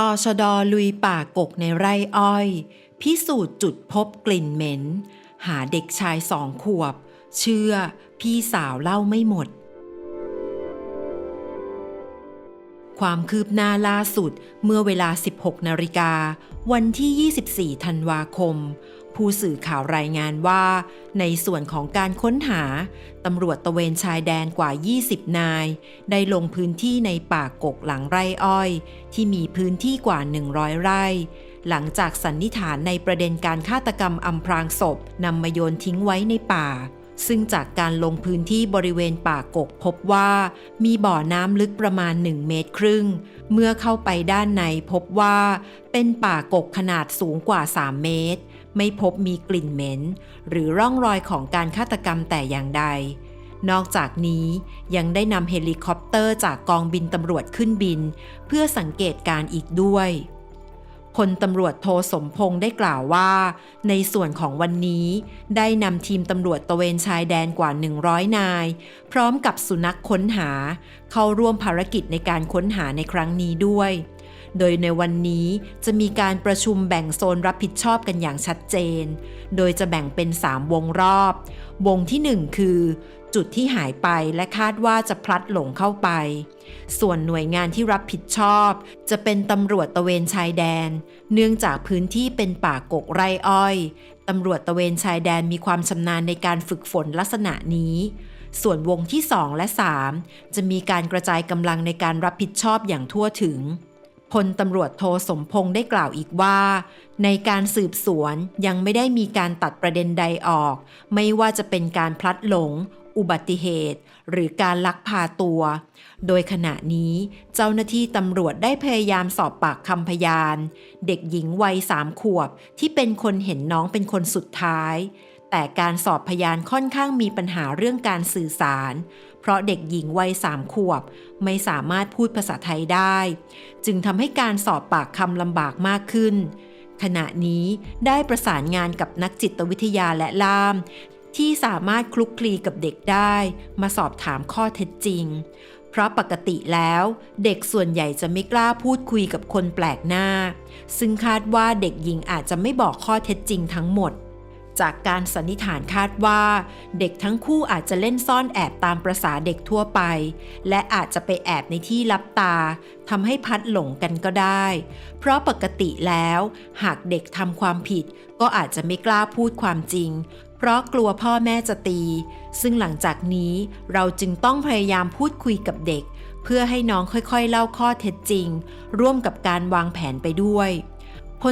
ตอชดอลุยป่ากกในไร่อ้อย พิสูจน์จุดพบกลิ่นเหม็น หาเด็กชายสองขวบ เชื่อพี่สาวเล่าไม่หมด ความคืบหน้าล่าสุดเมื่อเวลา 16 นาฬิกา วันที่ 24 ธันวาคม ผู้สื่อข่าวรายงานว่า ในส่วนของการค้นหาตำรวจตะเวนชายแดนกว่า 20 นาย ได้ลงพื้นที่ในป่ากกหลังไร่อ้อย ที่มีพื้นที่กว่า 100 ไร่ หลังจากสันนิษฐานในประเด็นการฆาตกรรมอำพรางศพนำมาโยนทิ้งไว้ในป่า ซึ่งจากการลงพื้นที่บริเวณป่ากกพบว่า มีบ่อน้ำลึกประมาณ 1 เมตรครึ่ง เมื่อเข้าไปด้านในพบว่า เป็นป่ากกขนาดสูงกว่า 3 เมตร ไม่พบมีกลิ่นเหม็น หรือร่องรอยของการฆาตกรรมแต่อย่างใด นอกจากนี้ยังได้นำเฮลิคอปเตอร์จากกองบินตำรวจขึ้นบิน เพื่อสังเกตการอีกด้วยพลตำรวจโทสมพงศ์ได้กล่าวว่า ในส่วนของวันนี้ได้นำทีมตำรวจตระเวนชายแดนกว่า 100 นาย พร้อมกับสุนัขค้นหา เข้าร่วมภารกิจในการค้นหาในครั้งนี้ด้วย โดยในวันนี้จะมีการประชุมแบ่งโซนรับผิดชอบกันอย่างชัดเจน โดยจะแบ่งเป็น 3 วงรอบ วงที่ 1 คือ จุดที่หายไปและคาดว่าจะพลัดหลงเข้าไป ส่วนหน่วยงานที่รับผิดชอบ จะเป็นตำรวจตะเวนชายแดน เนื่องจากพื้นที่เป็นป่ากกไร่อ้อยตำรวจตะเวนชายแดนมีความชำนาญในการฝึกฝนลักษณะนี้ส่วนวงที่ 2 และ 3 จะมีการกระจายกำลังในการรับผิดชอบอย่างทั่วถึง พลตำรวจโทสมพงศ์ได้กล่าวอีกว่า ในการสืบสวนยังไม่ได้มีการตัดประเด็นใดออก ไม่ว่าจะเป็นการพลัดหลง อุบัติเหตุ หรือการลักพาตัว โดยขณะนี้เจ้าหน้าที่ตำรวจได้พยายามสอบปากคำพยาน เด็กหญิงวัยสามขวบที่เป็นคนเห็นน้องเป็นคนสุดท้ายแต่การสอบพยานค่อนข้างมีปัญหาเรื่องการสื่อสาร เพราะเด็กหญิงวัยสามขวบ ไม่สามารถพูดภาษาไทยได้ จึงทำให้การสอบปากคำลำบากมากขึ้น ขณะนี้ได้ประสานงานกับนักจิตวิทยาและล่าม ที่สามารถคลุกคลีกับเด็กได้ มาสอบถามข้อเท็จจริง เพราะปกติแล้ว เด็กส่วนใหญ่จะไม่กล้าพูดคุยกับคนแปลกหน้า ซึ่งคาดว่าเด็กหญิงอาจจะไม่บอกข้อเท็จจริงทั้งหมด จากการสันนิษฐานคาดว่า เด็กทั้งคู่อาจจะเล่นซ่อนแอบตามประษาเด็กทั่วไป และอาจจะไปแอบในที่ลับตาทำให้พัดหลงกันก็ได้ เพราะปกติแล้ว หากเด็กทำความผิด ก็อาจจะไม่กล้าพูดความจริง เพราะกลัวพ่อแม่จะตี ซึ่งหลังจากนี้เราจึงต้องพยายามพูดคุยกับเด็ก เพื่อให้น้องค่อยๆ เล่าข้อเท็จจริง ร่วมกับการวางแผนไปด้วย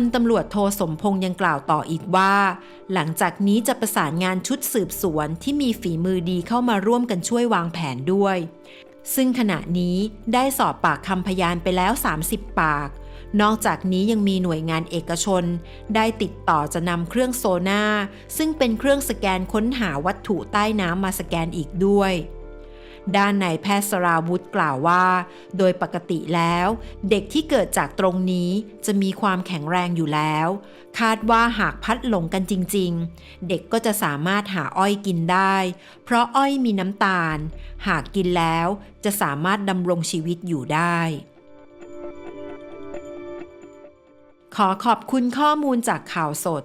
ลตำรวจโทสมพงษ์ยังกล่าวต่ออีกว่า หลังจากนี้จะประสานงานชุดสืบสวนที่มีฝีมือดีเข้ามาร่วมกันช่วยวางแผนด้วย ซึ่งขณะนี้ได้สอบปากคำพยานไปแล้ว 30 ปาก นอกจากนี้ยังมีหน่วยงานเอกชน ได้ติดต่อจะนำเครื่องโซน่าซึ่งเป็นเครื่องสแกนค้นหาวัตถุใต้น้ำมาสแกนอีกด้วย ด้านนายแพทย์สราวุธกล่าวว่า โดยปกติแล้ว เด็กที่เกิดจากตรงนี้จะมีความแข็งแรงอยู่แล้ว คาดว่าหากพัดหลงกันจริง ๆ เด็กก็จะสามารถหาอ้อยกินได้ เพราะอ้อยมีน้ำตาล หากกินแล้วจะสามารถดำรงชีวิตอยู่ได้ขอขอบคุณข้อมูลจากข่าวสด